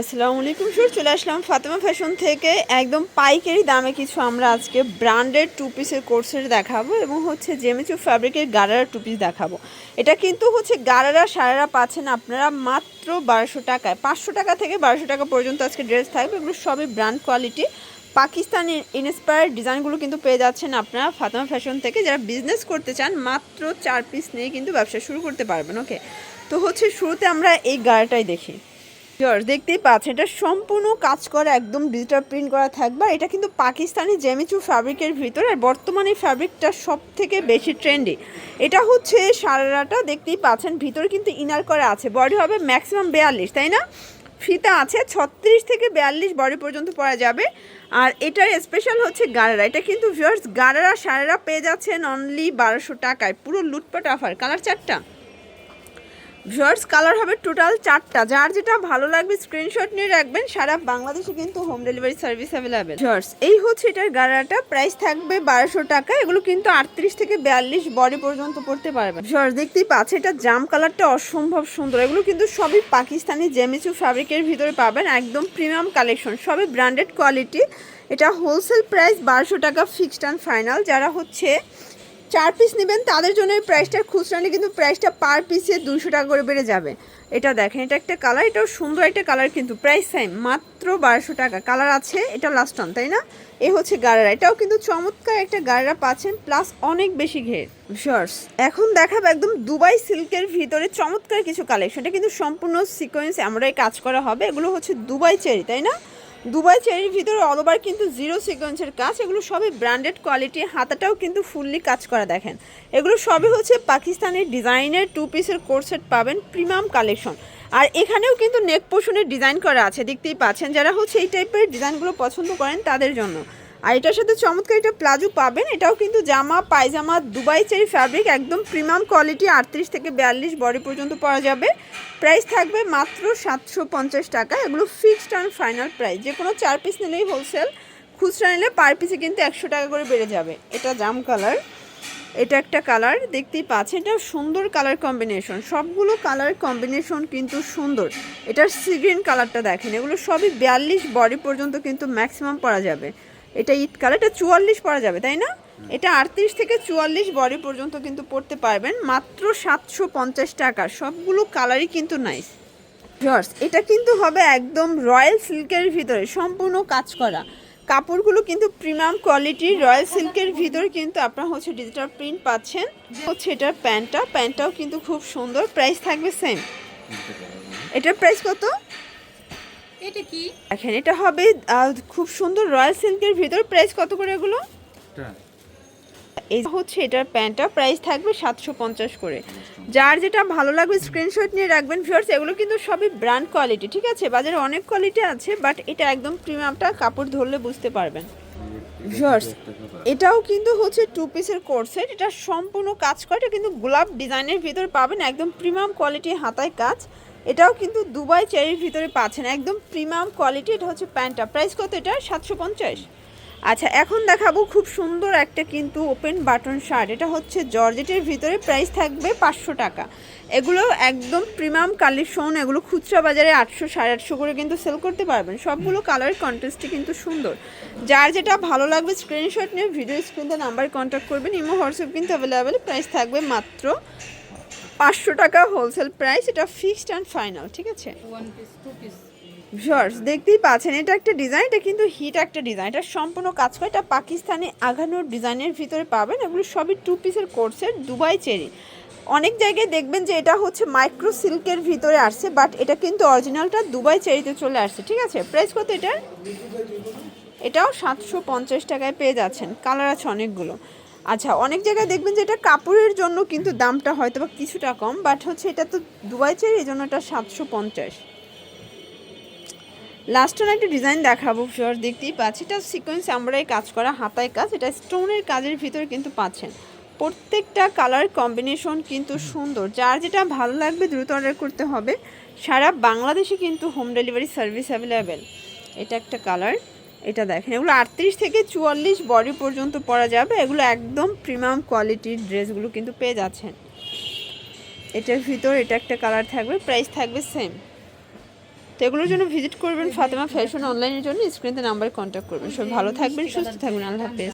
আসসালামু আলাইকুম স্যার চলে আসলাম ফাতেমা ফ্যাশন থেকে। একদম পাইকারি দামে কিছু আমরা আজকে ব্র্যান্ডেড টু পিসের কোর্সের দেখাবো এবং হচ্ছে জেমিচু ফ্যাব্রিকের গারারা টু পিস দেখাবো। এটা কিন্তু হচ্ছে গারারা সারারা পাচ্ছেন আপনারা মাত্র বারোশো টাকায়। পাঁচশো টাকা থেকে বারোশো টাকা পর্যন্ত আজকে ড্রেস থাকবে এগুলো সবই ব্র্যান্ড কোয়ালিটি পাকিস্তানি ইন্সপায়ার্ড ডিজাইনগুলো কিন্তু পেয়ে যাচ্ছেন আপনারা ফাতেমা ফ্যাশন থেকে। যারা বিজনেস করতে চান, মাত্র চার পিস নিয়ে কিন্তু ব্যবসা শুরু করতে পারবেন ওকে তো হচ্ছে শুরুতে আমরা এই গাড়াটাই দেখি। জর্জ দেখতেই পাচ্ছেন, এটা সম্পূর্ণ কাজ করা, একদম ডিজিটাল প্রিন্ট করা থাকবে। এটা কিন্তু পাকিস্তানি জেমিচু ফ্যাব্রিকের ভিতরে, আর বর্তমানে ফ্যাব্রিকটা সব থেকে বেশি ট্রেন্ডি এটা হচ্ছে সারারাটা, দেখতেই পাচ্ছেন, ভিতরে কিন্তু ইনার করা আছে। বডি হবে ম্যাক্সিমাম বেয়াল্লিশ, তাই না? ফিতা আছে ছত্রিশ থেকে বিয়াল্লিশ বডি পর্যন্ত পরা যাবে। আর এটার স্পেশাল হচ্ছে গারারা। এটা কিন্তু ভিউয়ার্স গারারা, সারারা পেয়ে যাচ্ছেন অনলি বারোশো টাকায়। পুরো লুটপাট অফার কালার চারটা ভিউয়ার্স, কালার হবে টোটাল চারটা। যার যেটা ভালো লাগবে স্ক্রিনশট নিয়ে রাখবেন, সারা বাংলাদেশে কিন্তু home delivery service available viewers, এই হচ্ছে এটার গাড়াটা। প্রাইস থাকবে বারোশো টাকা, এগুলো কিন্তু আটত্রিশ থেকে বিয়াল্লিশ বডি পর্যন্ত পড়তে পারবে। ভিউয়ার্স, দেখতেই পাচ্ছে এটা জাম কালারটা অসম্ভব সুন্দর। এগুলো কিন্তু সবই পাকিস্তানি জেমিচু ফ্যাব্রিকের ভিতরে পাবেন, একদম প্রিমিয়াম কালেকশন সবই ব্র্যান্ডেড কোয়ালিটি এটা হোলসেল প্রাইস বারোশো টাকা ফিক্সড অ্যান্ড ফাইনাল যারা হচ্ছে চার পিস নেবেন, তাদের জন্য এই প্রাইসটা খুচরা নিলে কিন্তু প্রাইসটা পার পিসে দুশো টাকা করে বেড়ে যাবে। এটা দেখেন, এটা একটা কালার এটাও সুন্দর একটা কালার কিন্তু। প্রাইস সেম মাত্র বারোশো টাকা। কালার আছে, এটা লাস্ট অন তাই না? এ হচ্ছে গাড়ারা এটাও কিন্তু চমৎকার একটা গাড়ারা পাচ্ছেন প্লাস অনেক বেশি ঘের। শর্টস এখন দেখাবো একদম দুবাই সিল্কের ভিতরে চমৎকার কিছু কালেকশন এটা কিন্তু সম্পূর্ণ সিকোয়েন্স আমরাই কাজ করা হবে। এগুলো হচ্ছে দুবাই চেরি, তাই না? দুবাই চেরির ভিতরে অল ওভার কিন্তু জিরো সিকোয়েন্সের কাজ। এগুলো সবই ব্র্যান্ডেড কোয়ালিটি হাতাটাও কিন্তু ফুললি কাজ করা দেখেন। এগুলো সবই হচ্ছে পাকিস্তানের ডিজাইনের টু পিসের কোর্সেট পাবেন প্রিমিয়াম কালেকশন আর এখানেও কিন্তু নেক পোষণের ডিজাইন করা আছে, দেখতেই পাচ্ছেন। যারা হচ্ছে এই টাইপের ডিজাইনগুলো পছন্দ করেন তাদের জন্য। আর এটার সাথে চমৎকার একটা প্লাজো পাবেন। এটাও কিন্তু জামা, পায়জামা, দুবাই চেরি ফ্যাব্রিক একদম প্রিমিয়াম কোয়ালিটি আটত্রিশ থেকে বিয়াল্লিশ বডি পর্যন্ত পাওয়া যাবে। প্রাইস থাকবে মাত্র সাতশো পঞ্চাশ টাকা। এগুলো ফিক্সড অ্যান্ড ফাইনাল প্রাইস যে কোনো চার পিস নিলেই হোলসেল খুচরা নিলে পার পিসে কিন্তু একশো টাকা করে বেড়ে যাবে। এটা জাম কালার এটা একটা কালার দেখতেই পাচ্ছেন এটা সুন্দর কালার কম্বিনেশন সবগুলো কালার কম্বিনেশন কিন্তু সুন্দর। এটার সিগ্রিন কালারটা দেখেন। এগুলো সবই বিয়াল্লিশ বডি পর্যন্ত কিন্তু ম্যাক্সিমাম পরা যাবে। এটা ইট কালার এটা চুয়াল্লিশ পরা যাবে তাই না? এটা আটত্রিশ থেকে চুয়াল্লিশ বডি পর্যন্ত কিন্তু পড়তে পারবেন মাত্র সাতশো পঞ্চাশ টাকা। সবগুলো কালারই কিন্তু নাইস জর্জ এটা কিন্তু হবে একদম রয়্যাল সিল্কের ভিতরে সম্পূর্ণ কাজ করা। কাপড়গুলো কিন্তু প্রিমিয়াম কোয়ালিটির রয়্যাল সিল্কের ভিতরে কিন্তু আপনারা হচ্ছে ডিজিটাল প্রিন্ট পাচ্ছেন। হচ্ছে এটার প্যান্টটা প্যান্টটাও কিন্তু খুব সুন্দর প্রাইস থাকবে সেম এটার প্রাইস কত? এটা কি? দেখেন এটা হবে খুব সুন্দর রয়্যাল সিল্কের ভিতরে। প্রাইস কত করে এগুলো? এই হচ্ছে এটার প্যান্টটা প্রাইস থাকবে সাতশো পঞ্চাশ করে। যার যেটা ভালো লাগবে স্ক্রিনশট নিয়ে রাখবেন ভিউয়ার্স এগুলো কিন্তু সবই ব্র্যান্ড কোয়ালিটি ঠিক আছে? বাজারে অনেক কোয়ালিটি আছে বাট এটা একদম প্রিমিয়ামটা কাপড় ধরলে বুঝতে পারবেন। ভিউয়ার্স এটাও কিন্তু হচ্ছে টু পিসের কোর্সেট এটা সম্পূর্ণ কাজ করে এটা কিন্তু গোলাপ ডিজাইনের ভিতরে পাবেন একদম প্রিমিয়াম কোয়ালিটি হাতায় কাজ। এটাও কিন্তু দুবাই চেরির ভিতরে পাচ্ছেন, একদম প্রিমিয়াম কোয়ালিটি, এটা হচ্ছে প্যান্টটা। প্রাইস কত এটা সাতশো পঞ্চাশ। আচ্ছা এখন দেখাবো খুব সুন্দর একটা কিন্তু ওপেন বাটন শার্ট। এটা হচ্ছে জর্জেটের ভিতরে প্রাইস থাকবে পাঁচশো টাকা। এগুলো একদম প্রিমিয়াম কালেকশন, এগুলো খুচরা বাজারে আটশো, সাড়ে আটশো করে কিন্তু সেল করতে পারবেন। সবগুলো কালারের কন্টেস্টই কিন্তু সুন্দর। যার যেটা ভালো লাগবে স্ক্রিনশট নিয়ে ভিডিও স্ক্রিনতে নাম্বার কন্ট্যাক্ট করবেন। ইমো হোয়াটসঅ্যাপ কিন্তু অ্যাভেলেবেল প্রাইস থাকবে মাত্র পাঁচশো টাকা হোলসেল প্রাইস এটা ফিক্সড অ্যান্ড ফাইনাল ঠিক আছে? One piece two piece viewers দেখতেই পাচ্ছেন এটা একটা ডিজাইন এটা কিন্তু হিট একটা ডিজাইন এটা সম্পূর্ণ কাজ করে এটা পাকিস্তানি আঘানোর ডিজাইনের ভিতরে পাবেন এগুলো সবই টু পিসের কোর্সের দুবাই চেরি। অনেক জায়গায় দেখবেন যে এটা হচ্ছে মাইক্রো সিল্কের ভিতরে আসছে বাট এটা কিন্তু অরিজিনালটা দুবাই চেরিতে চলে আসছে ঠিক আছে? প্রাইস কত এটার? এটাও সাতশো পঞ্চাশ টাকায় পেয়ে যাচ্ছেন কালার আছে অনেকগুলো। আচ্ছা অনেক জায়গায় দেখবেন যে এটা কাপড়ের জন্য কিন্তু দামটা হয়তো বা কিছুটা কম বাট হচ্ছে এটা তো দুবাই চেরি এই জন্য এটা সাতশো পঞ্চাশ। লাস্ট একটা ডিজাইন দেখাবো ফিওর দেখতেই পাচ্ছি। এটা সিকোয়েন্স আমরাই কাজ করা, হাতায় কাজ। এটা স্টোনের কাজের ভিতরে কিন্তু পাচ্ছেন। প্রত্যেকটা কালার কম্বিনেশন কিন্তু সুন্দর। যার যেটা ভালো লাগবে দ্রুত অর্ডার করতে হবে। সারা বাংলাদেশে কিন্তু হোম ডেলিভারি সার্ভিস অ্যাভেলেবেল এটা একটা কালার এটা দেখেন, এগুলো আটত্রিশ থেকে চুয়াল্লিশ বডি পর্যন্ত পরা যাবে। এগুলো একদম প্রিমিয়াম কোয়ালিটির ড্রেসগুলো কিন্তু পেয়ে যাচ্ছেন। এটার ভিতর এটা একটা কালার থাকবে প্রাইস থাকবে সেম তো এগুলোর জন্য ভিজিট করবেন ফাতেমা ফ্যাশন অনলাইনের জন্য স্ক্রিনতে নাম্বারে কন্ট্যাক্ট করবেন। সব ভালো থাকবেন, সুস্থ থাকবেন, আল্লাহ হাফেজ।